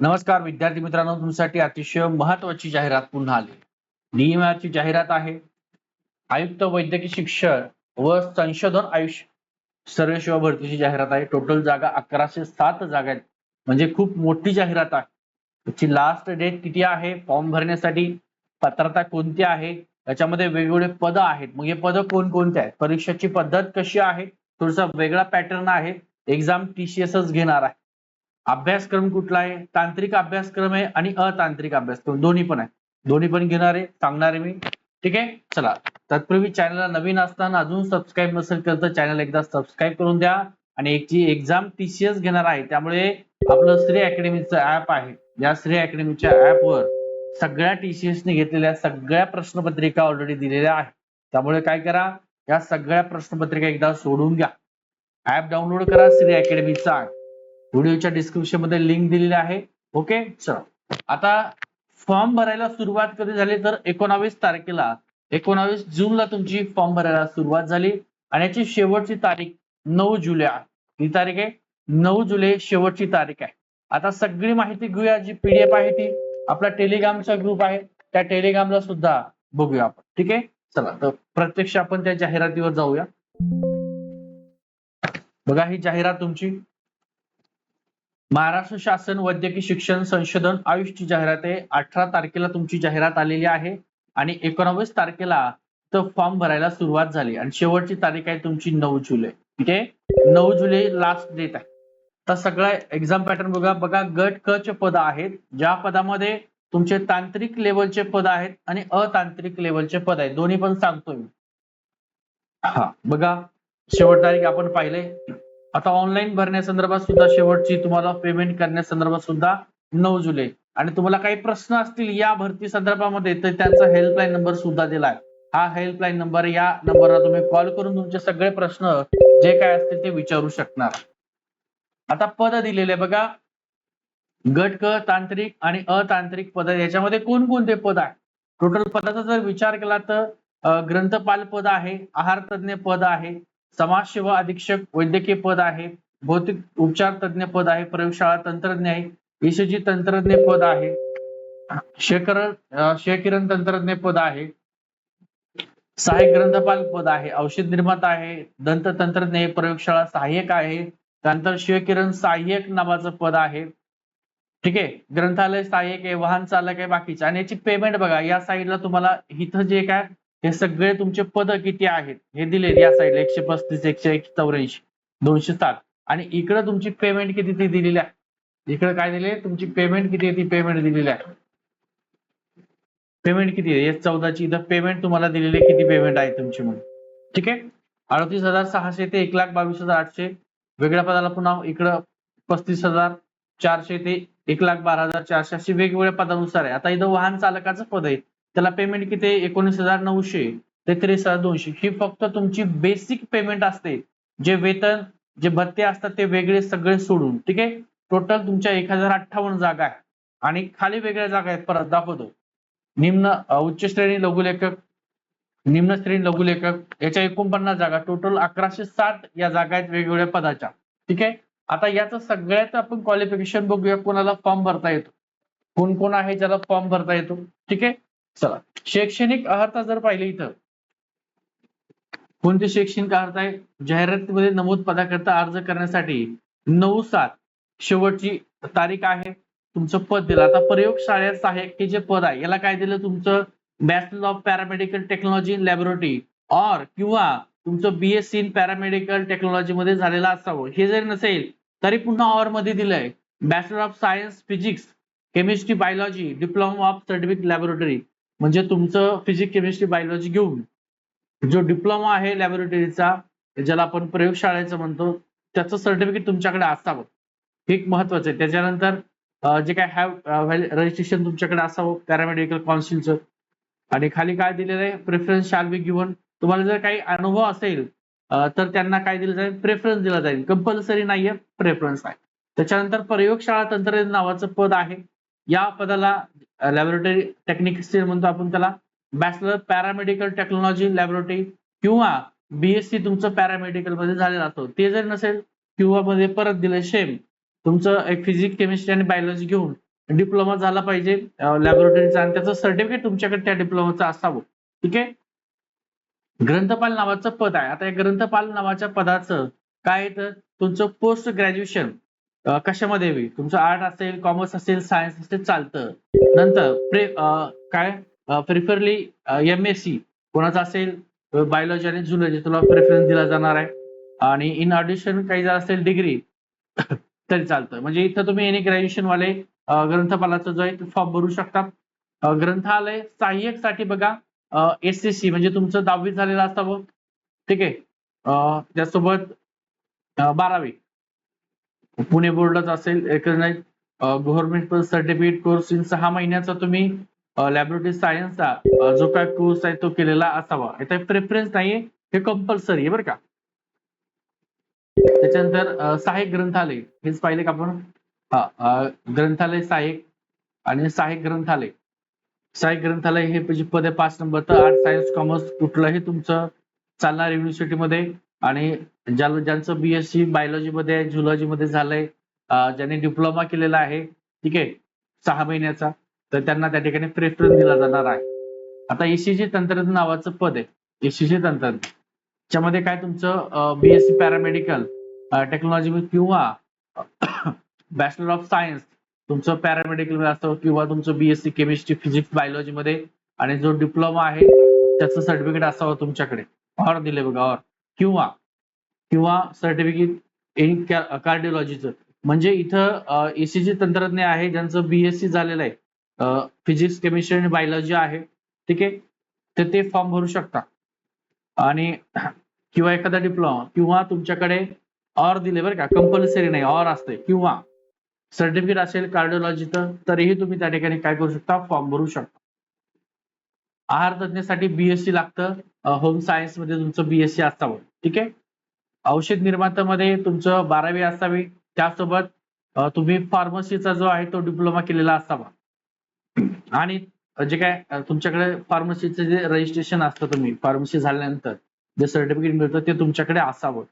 नमस्कार विद्यार्थी मित्रांनो. तुमच्यासाठी अतिशय महत्वाची जाहिरात पुन्हा आली. नियमाची जाहिरात आहे. आयुक्त वैद्यकीय शिक्षण व संशोधन आयुष सर्व सेवा भरतीची जाहिरात आहे. टोटल जागा अकराशे सात जागा आहेत. म्हणजे खूप मोठी जाहिरात आहे. त्याची लास्ट डेट किती आहे? फॉर्म भरण्यासाठी पात्रता कोणती आहे? याच्यामध्ये वेगवेगळे पद आहेत. मग हे पद कोणकोणते आहेत? परीक्षेची पद्धत कशी आहे? थोडासा वेगळा पॅटर्न आहे. एक्झाम टीसीएसच घेणार आहे. अभ्यासक्रम कुठला आहे? तांत्रिक अभ्यासक्रम आहे आणि अतांत्रिक अभ्यासक्रम दोन्ही पण आहे. दोन्ही पण घेणार आहे. सांगणार आहे मी. ठीक आहे? चला. तत्पूर्वी चॅनलला नवीन असताना अजून सबस्क्राईब नसेल तर चॅनल एकदा सबस्क्राईब करून द्या. आणि एक जी एक्झाम टीसीएस घेणार आहे. त्यामुळे आपलं श्री अकॅडमीचं ऍप आहे. या श्री अकॅडमीच्या ऍपवर सगळ्या टीसीएस ने घेतलेल्या सगळ्या प्रश्नपत्रिका ऑलरेडी दिलेल्या आहेत. त्यामुळे काय करा? या सगळ्या प्रश्नपत्रिका एकदा सोडून घ्या. ऍप डाउनलोड करा श्री अकॅडमीचा व्हिडिओच्या डिस्क्रिप्शनमध्ये लिंक दिलेली आहे. ओके चला आता फॉर्म भरायला सुरुवात कधी झाली? तर एकोणावीस तारखेला. एकोणावीस जूनला तुमची फॉर्म भरायला सुरुवात झाली. आणि याची शेवटची तारीख नऊ जुलै ही तारीख आहे. नऊ जुलै शेवटची तारीख आहे. आता सगळी माहिती घेऊया जी पीडीएफ आहे ती. आपला टेलिग्रामचा ग्रुप आहे. त्या टेलिग्रामला सुद्धा बघूया आपण. ठीक आहे? चला. तर प्रत्यक्ष आपण त्या जाहिरातीवर जाऊया. बघा ही जाहिरात तुमची. महाराष्ट्र शासन वैद्यकीय शिक्षण संशोधन आयुषची जाहिरात आहे. अठरा तारखेला तुमची जाहिरात आलेली आहे आणि एकोणावीस तारखेला तर फॉर्म भरायला सुरुवात झाली आणि शेवटची तारीख आहे तुमची नऊ जुलै. ठीक आहे नऊ जुलै लास्ट डेट आहे. तर सगळा एक्झाम पॅटर्न बघा. बघा गट क चे पद आहेत. ज्या पदामध्ये तुमचे तांत्रिक लेवलचे पद आहेत आणि अतांत्रिक लेवलचे पद आहेत. दोन्ही पण सांगतोय मी. हा बघा. शेवट तारीख आपण पाहिले. आता ऑनलाईन भरण्यासंदर्भात सुद्धा शेवटची तुम्हाला पेमेंट करण्यासंदर्भात सुद्धा नऊ जुलै. आणि तुम्हाला काही प्रश्न असतील या भरती संदर्भामध्ये तर त्यांचा हेल्पलाईन नंबर सुद्धा दिला आहे हा हेल्पलाईन नंबर या नंबरला तुम्ही कॉल करून तुमचे सगळे प्रश्न जे काय असतील ते विचारू शकणार. आता पद दिलेले बघा. गट क तांत्रिक आणि अतांत्रिक पद याच्यामध्ये कोणकोणते पद आहे? टोटल पदाचा जर विचार केला तर ग्रंथपाल पद आहे आहार तज्ज्ञ पद आहे समाजसेवा अधीक्षक वैद्यकीय पद आहे भौतिक उपचार तज्ञ पद आहे प्रयोगशाळा तंत्रज्ञ आहे ईसीजी तंत्रज्ञ पद आहे शेकरण शेकिरण तंत्रज्ञ पद आहे सहाय्यक ग्रंथपाल पद आहे औषध निर्माता आहे दंत तंत्रज्ञ प्रयोगशाळा सहाय्यक आहे त्यानंतर शिवकिरण सहाय्यक नावाचं पद आहे. ठीक आहे ग्रंथालय सहाय्यक आहे वाहन चालक आहे बाकीचे. आणि याची पेमेंट बघा या साईडला तुम्हाला इथं जे काय हे सगळे तुमचे पद किती आहेत? हे दिले या साईडला एकशे पस्तीस एकशे एक चौऱ्याऐंशी दोनशे सात. आणि इकडे तुमची पेमेंट किती ती दिलेली आहे? इकडे काय दिले तुमची पेमेंट किती आहे ती पेमेंट दिलेली आहे? पेमेंट किती आहे? एस चौदाची. इथं पेमेंट तुम्हाला दिलेली आहे, किती पेमेंट आहे तुमची म्हणून? ठीक आहे? अडतीस हजार सहाशे ते एक लाख बावीस हजार आठशे. वेगळ्या पदाला पुन्हा इकडं पस्तीस हजार चारशे ते एक लाख बारा हजार चारशे अशी वेगवेगळ्या पदानुसार आहे. आता इथं वाहन चालकाचं पद आहे. त्याला पेमेंट किती एकोणीस हजार नऊशे ते हजार दोनशे. ही फक्त तुमची बेसिक पेमेंट असते. जे वेतन जे भत्ते असतात ते वेगळे सगळे सोडून. ठीक आहे? टोटल तुमच्या एक हजार अठ्ठावन्न जागा आहे. आणि खाली वेगळ्या जागा आहेत. परत दाखवतो. निम्न उच्च श्रेणी लघुलेखक निम्न श्रेणी लघुलेखक याच्या एकोणपन्नास जागा. टोटल अकराशे साठ या जागा आहेत वेगवेगळ्या पदाच्या. ठीक आहे? आता याचं सगळ्यात आपण क्वालिफिकेशन बघूया. कोणाला फॉर्म भरता येतो? कोण कोण आहे ज्याला फॉर्म भरता येतो? ठीक आहे? चला. शैक्षणिक अर्हता जर पाहिले इथं. कोणती शैक्षणिक अर्हता आहे? जाहिरातीमध्ये नमूद पदाकरता अर्ज करण्यासाठी नऊ सात शेवटची तारीख आहे. तुमचं पद दिलं. आता प्रयोगशाळेत सहाय्यक हे जे पद आहे याला काय दिलं? तुमचं bachelor of paramedical technology in laboratory or किंवा तुमचं बीएससी इन पॅरामेडिकल टेक्नॉलॉजी मध्ये झालेलं असावं. हे जरी नसेल तरी पुन्हा ऑरमध्ये दिलंय. Bachelor of science physics chemistry biology diploma of certificate laboratory म्हणजे तुमचं फिजिक्स केमिस्ट्री बायोलॉजी घेऊन जो डिप्लोमा आहे लॅबोरेटरीचा ज्याला आपण प्रयोगशाळेचं म्हणतो त्याचं सर्टिफिकेट तुमच्याकडे असावं. हे एक महत्वाचं आहे. त्याच्यानंतर जे काय हॅव रजिस्ट्रेशन तुमच्याकडे असावं पॅरामेडिकल काउन्सिलचं आणि खाली काय दिलेलं आहे? प्रेफरन्स शाल बी गिव्हन तुम्हाला जर काही अनुभव असेल तर त्यांना काय दिलं जाईल? प्रेफरन्स दिला जाईल. कंपल्सरी नाहीये प्रेफरन्स आहे त्याच्यानंतर प्रयोगशाळा तंत्रज्ञान नावाचं पद आहे. या पदाला लॅबोरेटरी टेक्निक्स म्हणतो आपण त्याला. बॅचलर पॅरामेडिकल टेक्नॉलॉजी लॅबोरेटरी किंवा बीएससी तुमचं पॅरामेडिकलमध्ये झालेलं असतो. ते जर नसेल किंवा मध्ये परत दिलं सेम तुमचं एक फिजिक्स केमिस्ट्री आणि बायोलॉजी घेऊन डिप्लोमा झाला पाहिजे लॅबोरेटरीचा आणि त्याचं सर्टिफिकेट तुमच्याकडे त्या डिप्लोमाचं असावं. ठीक आहे? ग्रंथपाल नावाचं पद आहे. आता या ग्रंथपाल नावाच्या पदाचं काय येतं तुमचं पोस्ट ग्रॅज्युएशन कशामध्ये बी? तुमचं आर्ट असेल कॉमर्स असेल सायन्स असेल चालतं. नंतर प्रे काय? प्रिफरली एम एस सी कोणाचं असेल? बायोलॉजी आणि झुलॉजी तुला प्रेफरन्स दिला जाणार आहे. आणि इन ऑडिशन काही जर असेल डिग्री तरी चालतं. म्हणजे इथं तुम्ही एनी ग्रॅज्युएशन वाले ग्रंथपालाचा जो आहे फॉर्म भरू शकता. ग्रंथालय सहाय्यकसाठी बघा एस सी सी म्हणजे तुमचं दहावी झालेलं असावं. ठीक आहे? त्यासोबत बारावी. पुणे बोर्डाचं असेल recognise government certificate course in सहा महिन्याचा तुम्ही लॅबोरेटरी सायन्सचा जो काय कोर्स आहे तो केलेला असावा. याचा प्रेफरन्स नाहीये हे कंपल्सरी आहे बरं का. त्याच्यानंतर सहाय्यक ग्रंथालय हेच पाहिले का आपण? हा ग्रंथालय सहाय्यक आणि सहाय्यक ग्रंथालय. सहाय्यक ग्रंथालय हे पद आहे पाच नंबर तर आर्ट सायन्स कॉमर्स कुठलंही तुमचं चालणार युनिव्हर्सिटीमध्ये आणि ज्या ज्यांचं बीएससी बायोलॉजी मध्ये झुलॉजी मध्ये झालंय ज्यांनी डिप्लोमा केलेला आहे ठीक आहे सहा महिन्याचा तर त्यांना त्या ठिकाणी प्रेफरन्स दिला जाणार आहे. आता एसीजी तंत्रज्ञान नावाचं पद आहे. एसीजी तंत्रज्ञ त्याच्यामध्ये काय तुमचं बीएससी पॅरामेडिकल टेक्नॉलॉजी किंवा बॅचलर ऑफ सायन्स तुमचं पॅरामेडिकल असतं किंवा तुमचं बीएससी केमिस्ट्री फिजिक्स बायोलॉजी मध्ये आणि जो डिप्लोमा आहे त्याचं सर्टिफिकेट असावं तुमच्याकडे. ऑर दिले बघा ऑर किंवा किंवा सर्टिफिकेट इन कार्डिओलॉजीचं म्हणजे इथं uh, एसीजी तंत्रज्ञ आहे ज्यांचं बीएससी झालेलं आहे. Uh, फिजिक्स केमिस्ट्री आणि बायोलॉजी आहे. ठीक आहे? तर ते फॉर्म भरू शकता. आणि किंवा एखादा डिप्लोमा किंवा तुमच्याकडे ऑर दिले बरं का कंपल्सरी नाही ऑर असते किंवा सर्टिफिकेट असेल कार्डिओलॉजीचं तरीही तुम्ही त्या ठिकाणी काय करू शकता फॉर्म भरू शकता. आहार तज्ञसाठी बीएससी लागतं. Uh, होम सायन्समध्ये तुमचं बीएससी असावं. ठीक आहे? औषध निर्मात्यामध्ये तुमचं बारावी असावी. त्यासोबत तुम्ही फार्मसीचा जो आहे तो डिप्लोमा केलेला असावा. आणि जे काय तुमच्याकडे फार्मसीचं जे रजिस्ट्रेशन असतं तुम्ही फार्मसी झाल्यानंतर जे सर्टिफिकेट मिळतं ते तुमच्याकडे असावं.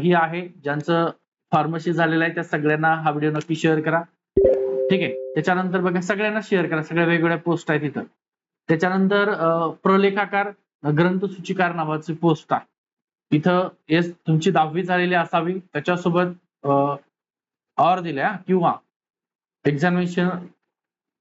ही आहे ज्यांचं फार्मसी झालेलं आहे त्या सगळ्यांना हा व्हिडिओ नक्की शेअर करा. ठीक आहे त्याच्यानंतर बघा सगळ्यांना शेअर करा सगळ्या वेगवेगळ्या पोस्ट आहेत तिथं त्याच्यानंतर प्रलेखाकार ग्रंथसूचीकार नावाची पोस्ट आहे. इथं एस तुमची दहावी झालेली असावी. त्याच्यासोबत ऑर दिल्या किंवा examination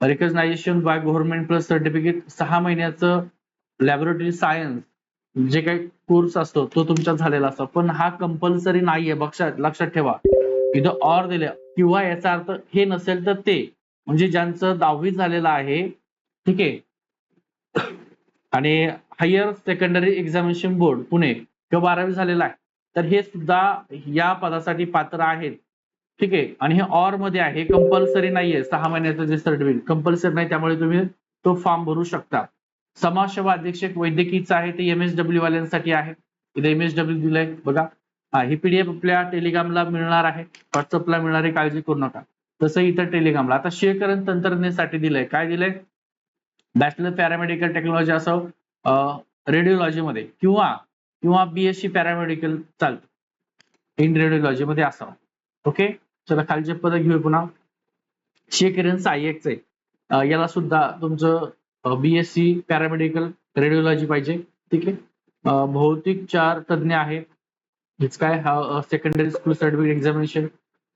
recognisation by government plus certificate सहा महिन्याचं लॅबोरेटरी सायन्स जे काही कोर्स असतो तो तुमचा झालेला असतो. पण हा कंपल्सरी नाहीये लक्षात लक्षात ठेवा. इथं ऑर दिल्या. किंवा याचा अर्थ हे नसेल तर ते. म्हणजे ज्यांचं दहावी झालेलं आहे ठीक आहे. आणि higher secondary examination board Pune. किंवा बारावी झालेला आहे. तर हे सुद्धा या पदासाठी पात्र आहेत. ठीक आहे? आणि हे ऑरमध्ये आहे. कंपल्सरी नाहीये. सहा महिन्याचं जे सर्टिफिकेट कंपल्सरी नाही त्यामुळे तुम्ही तो फॉर्म भरू शकता. समाजसेवा अधीक्षक वैद्यकीयचं आहे ते एम एस डब्ल्यू वाल्यांसाठी आहे. इथे एम एस डब्ल्यू दिलंय बघा. हा ही पीडीएफ आपल्या टेलिग्रामला मिळणार आहे. व्हॉट्सअपला मिळणार आहे काळजी करू नका. तसं इतर टेलिग्रामला. आता शेकरण तंत्रज्ञासाठी दिलंय. काय दिलंय? बॅचलर पॅरामेडिकल टेक्नॉलॉजी असो रेडिओलॉजी मध्ये. किंवा किंवा बीएससी पॅरामेडिकल चालतं इन रेडिओलॉजी मध्ये असावं. ओके चला खालचे पद घेऊ पुन्हा. शेकिरण सहाय्यकचं आहे याला सुद्धा तुमचं बीएससी पॅरामेडिकल रेडिओलॉजी पाहिजे. ठीक आहे? भौतिक चार तज्ञ आहेत. हेच काय? हा सेकंडरी स्कूल सर्टिफिकेट एक्झामिनेशन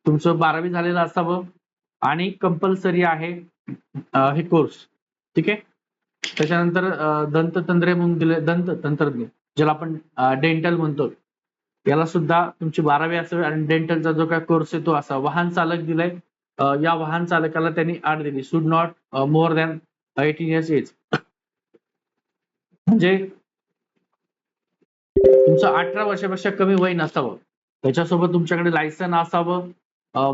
तुमचं बारावी झालेलं असावं. आणि कंपल्सरी आहे हे कोर्स ठीक आहे? त्याच्यानंतर दंततंत्रे म्हणून दिले दंत तंत्रज्ञ ज्याला आपण डेंटल म्हणतो. याला सुद्धा तुमची बारावी असावी आणि डेंटलचा जो काय कोर्स आहे तो असा वाहन चालक दिलाय. या वाहन चालकाला त्यांनी आड दिली. Should not more than eighteen years age म्हणजे तुमचं अठरा वर्षापेक्षा कमी वय नसावं. त्याच्यासोबत तुमच्याकडे लायसन असावं.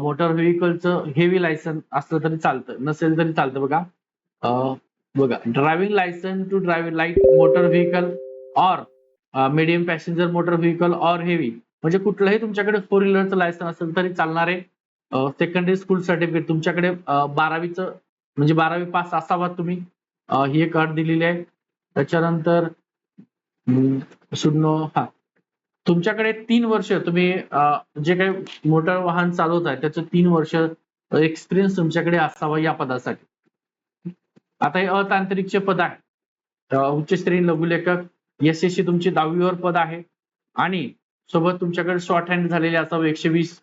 मोटर व्हेकलचं हेवी लायसन असलं तरी चालतं. नसेल तरी चालतं बघा. बघा. Driving licence to driving light motor vehicle or medium passenger motor vehicle or heavy म्हणजे कुठलंही तुमच्याकडे फोर व्हीलरचं लायसन असेल तरी चालणारे सेकंडरी स्कूल सर्टिफिकेट तुमच्याकडे बारावीचं म्हणजे बारावी पास असावा तुम्ही. ही एक अट दिलेली आहे. त्याच्यानंतर सुनो शून्य हा. तुमच्याकडे तीन वर्ष तुम्ही जे काही मोटर वाहन चालवत आहे त्याचं तीन वर्ष एक्सपिरियन्स तुमच्याकडे असावा या पदासाठी. आता हे अतांत्रिकचे पद आहे. उच्च श्रेणी लघुलेखक एस एस सी तुमची दहावीवर पद आहे. आणि सोबत तुमच्याकडे शॉर्ट हँड झालेले असावं एकशे वीस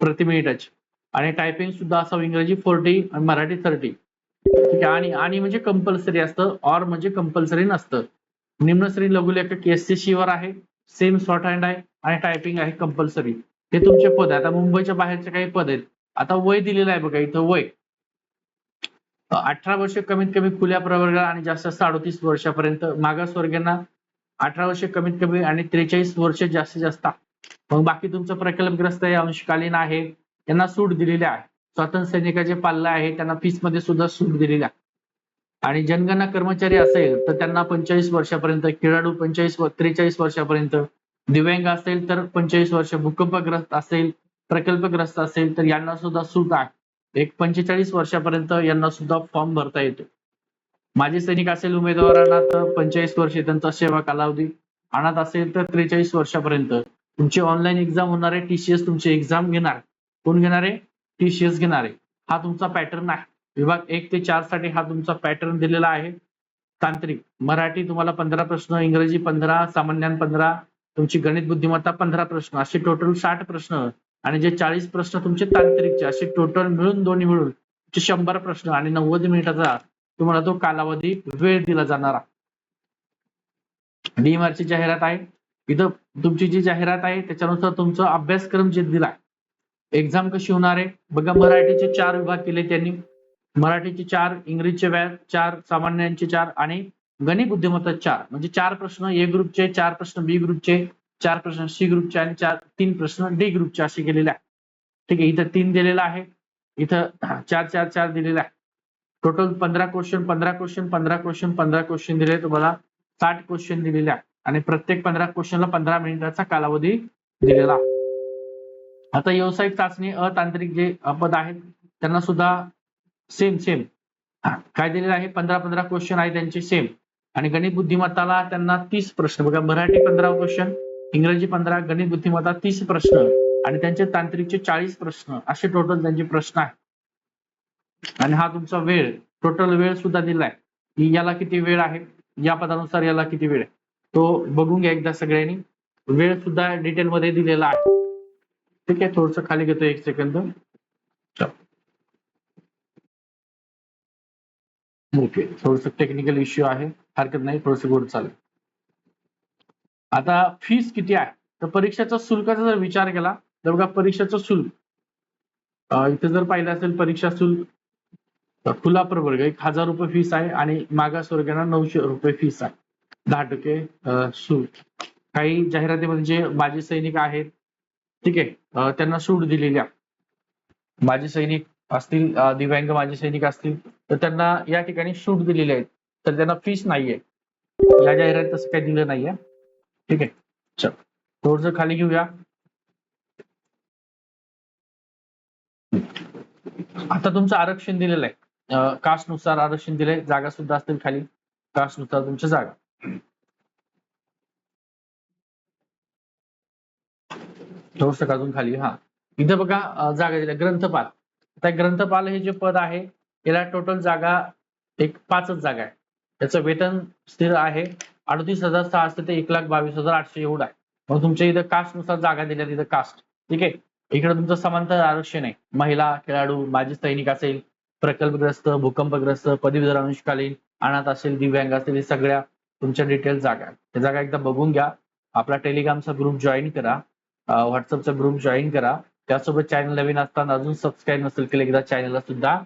प्रति मिनिटाची आणि टायपिंग सुद्धा असावं इंग्रजी फोर्टी आणि मराठी थर्टी ठीक आहे. आणि आणि म्हणजे कंपल्सरी असतं. ऑर म्हणजे कंपल्सरी नसतं. निम्नश्री लघुलेखक एस सी वर आहे. सेम शॉर्ट हँड आहे. आणि टायपिंग आहे कंपल्सरी हे तुमचे पद आहे. आता मुंबईच्या बाहेरचे काही पद आहेत. आता वय दिलेलं आहे बघा. इथं वय. अठरा वर्ष कमीत कमी खुल्या प्रवर्गाला आणि जास्त अडतीस वर्षापर्यंत मागासवर्गीयांना अठरा वर्ष कमीत कमी आणि त्रेचाळीस वर्ष जास्तीत जास्त. मग बाकी तुमचं प्रकल्पग्रस्त आहे अंशकालीन आहे त्यांना सूट दिलेली आहे. स्वातंत्र्य सैनिकाचे पाल्ला आहे त्यांना फीसमध्ये सुद्धा सूट दिलेली आहे. आणि जनगणना कर्मचारी असेल तर त्यांना पंचेचाळीस वर्षापर्यंत खेळाडू पंचेचाळीस त्रेचाळीस वर्षापर्यंत दिव्यांग असेल तर पंचेचाळीस वर्ष भूकंपग्रस्त असेल प्रकल्पग्रस्त असेल तर यांना सुद्धा सूट आहे. एक पंचेचाळीस वर्षापर्यंत यांना सुद्धा फॉर्म भरता येतो. माजी सैनिक असेल उमेदवारांना तर पंचेचाळीस वर्ष त्यांचा सेवा कालावधी. अनाथ असेल तर त्रेचाळीस वर्षापर्यंत. तुमची ऑनलाईन एक्झाम होणार आहे टीसीएस तुमची एक्झाम घेणार. कोण घेणार आहे? टीसीएस घेणार आहे. हा तुमचा पॅटर्न आहे. विभाग एक ते चारसाठी हा तुमचा पॅटर्न दिलेला आहे. तांत्रिक. मराठी तुम्हाला पंधरा प्रश्न इंग्रजी पंधरा सामान्यान पंधरा तुमची गणित बुद्धिमत्ता पंधरा प्रश्न. असे टोटल साठ प्रश्न आणि जे चाळीस प्रश्न तुमचे तांत्रिकचे असे टोटल मिळून दोन्ही मिळून शंभर प्रश्न आणि नव्वद मिनिटाचा तुम्हाला तो कालावधी वेळ दिला जाणार. डीमारची जाहिरात आहे. इथं तुमची जी जाहिरात आहे त्याच्यानुसार तुमचा अभ्यासक्रम जे दिला एक्झाम कशी होणार आहे? बघा मराठीचे चार विभाग केले त्यांनी. मराठीचे चार इंग्रजीचे व्याज चार सामान्यांचे चार आणि गणित बुद्धिमत्ता चार. म्हणजे चार प्रश्न ए ग्रुपचे चार प्रश्न बी ग्रुपचे चार प्रश्न सी ग्रुपचे आणि चार तीन प्रश्न डी ग्रुपचे असे केलेले आहे ठीक आहे इथं तीन दिलेला आहे. इथं चार चार चार दिलेला आहे. टोटल पंधरा क्वेश्चन पंधरा क्वेश्चन पंधरा क्वेश्चन पंधरा क्वेश्चन दिले. तुम्हाला साठ क्वेश्चन दिलेले आहे आणि प्रत्येक पंधरा क्वेश्चनला पंधरा मिनिटाचा कालावधी दिलेला आता व्यावसायिक चाचणी अतांत्रिक जे पद आहेत त्यांना सुद्धा सेम सेम काय दिलेलं आहे? पंधरा पंधरा क्वेश्चन आहे त्यांचे सेम आणि गणित बुद्धिमत्ताला त्यांना तीस प्रश्न. बघा मराठी पंधरा क्वेश्चन इंग्रजी पंधरा गणित बुद्धिमत्ता तीस प्रश्न आणि त्यांचे तांत्रिकचे चाळीस प्रश्न असे टोटल त्यांचे प्रश्न आहेत. आणि हा तुमचा वेळ टोटल वेळ सुद्धा दिलाय. की याला किती वेळ आहे? या पदानुसार याला किती वेळ आहे? तो बघून घ्या एकदा सगळ्यांनी. वेळ सुद्धा डिटेल मध्ये दिलेला आहे. ठीक आहे थोडस खाली घेतो एक सेकंद ओके थोडस टेक्निकल इश्यू आहे. हरकत नाही थोडस गोड चालेल. आता फीस किती आहे? तर परीक्षेचा शुल्काचा जर विचार केला तर बघा परीक्षेचं शुल्क. इथे जर पाहिलं असेल परीक्षा शुल्क खुला प्रवर्ग एक हजार रुपये फीस आहे आणि मागासवर्गीयांना नऊशे रुपये फीस आहे. दहा टक्के शुल्क. सूट काही जाहिरातीमध्ये जे माजी सैनिक आहेत ठीक आहे त्यांना सूट दिलेली आहे. माजी सैनिक असतील दिव्यांग माजी सैनिक असतील तर त्यांना या ठिकाणी सूट दिलेली आहेत. तर त्यांना फीस नाहीये. या जाहिरात तसं काही दिलं नाहीये. ठीक आहे. चल. थोडस खाली घेऊया. आता तुमचं आरक्षण दिलेलं आहे. कास्टनुसार आरक्षण दिलंय. जागा सुद्धा असतील खाली. कास्टनुसार तुमच्या जागा. थोडस अजून खाली हा. इथं बघा जागा दिल्या. ग्रंथपाल. आता ग्रंथपाल हे जे पद आहे याला टोटल जागा एक पाचच जागा आहे. त्याचं वेतन स्थिर आहे. अडतीस हजार सहाशे ते एक लाख बावीस हजार आठशे एवढं आहे. मग तुमच्या इथं कास्टनुसार जागा दिल्या तिथं कास्ट ठीक आहे? इकडे तुमचं समांतर आरक्षण आहे. महिला खेळाडू माजी सैनिक असेल प्रकल्पग्रस्त भूकंपग्रस्त पदवीधर अनुष्कालीन अनाथ असेल दिव्यांग असेल हे सगळ्या तुमच्या डिटेल जागा आहेत. त्या जागा एकदा बघून घ्या. आपला टेलिग्रामचा ग्रुप जॉईन करा. व्हॉट्सअपचा ग्रुप जॉईन करा. त्यासोबत चॅनल नवीन असताना अजून सबस्क्राईब नसेल केलं एकदा चॅनलला सुद्धा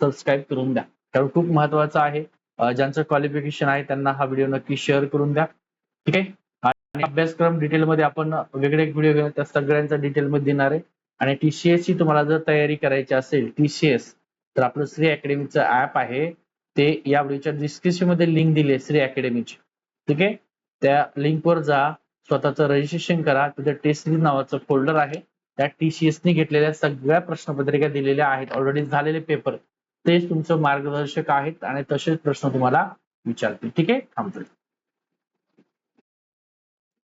सबस्क्राईब करून द्या. कारण खूप महत्वाचं आहे ज्यांचं क्वालिफिकेशन आहे त्यांना हा व्हिडिओ नक्की शेअर करून द्या. ठीक आहे? आणि अभ्यासक्रम डिटेलमध्ये आपण वेगळे व्हिडिओ त्या सगळ्यांचा डिटेलमध्ये देणार आहे. आणि टीसीएस ची तुम्हाला जर तयारी करायची असेल टीसीएस तर आपलं श्री अकॅडमीचं ऍप आहे. ते या व्हिडिओच्या डिस्क्रिप्शनमध्ये लिंक दिली आहे श्री अकॅडमीची ठीक आहे? त्या लिंकवर जा स्वतःचं रजिस्ट्रेशन करा. तिथे टेस्ट नावाचं फोल्डर आहे. त्या टीसीएस ने घेतलेल्या सगळ्या प्रश्नपत्रिका दिलेल्या आहेत. ऑलरेडी झालेले पेपर तेच तुमचं मार्गदर्शक आहेत आणि तसेच प्रश्न तुम्हाला विचारतील. ठीक आहे? थांबतो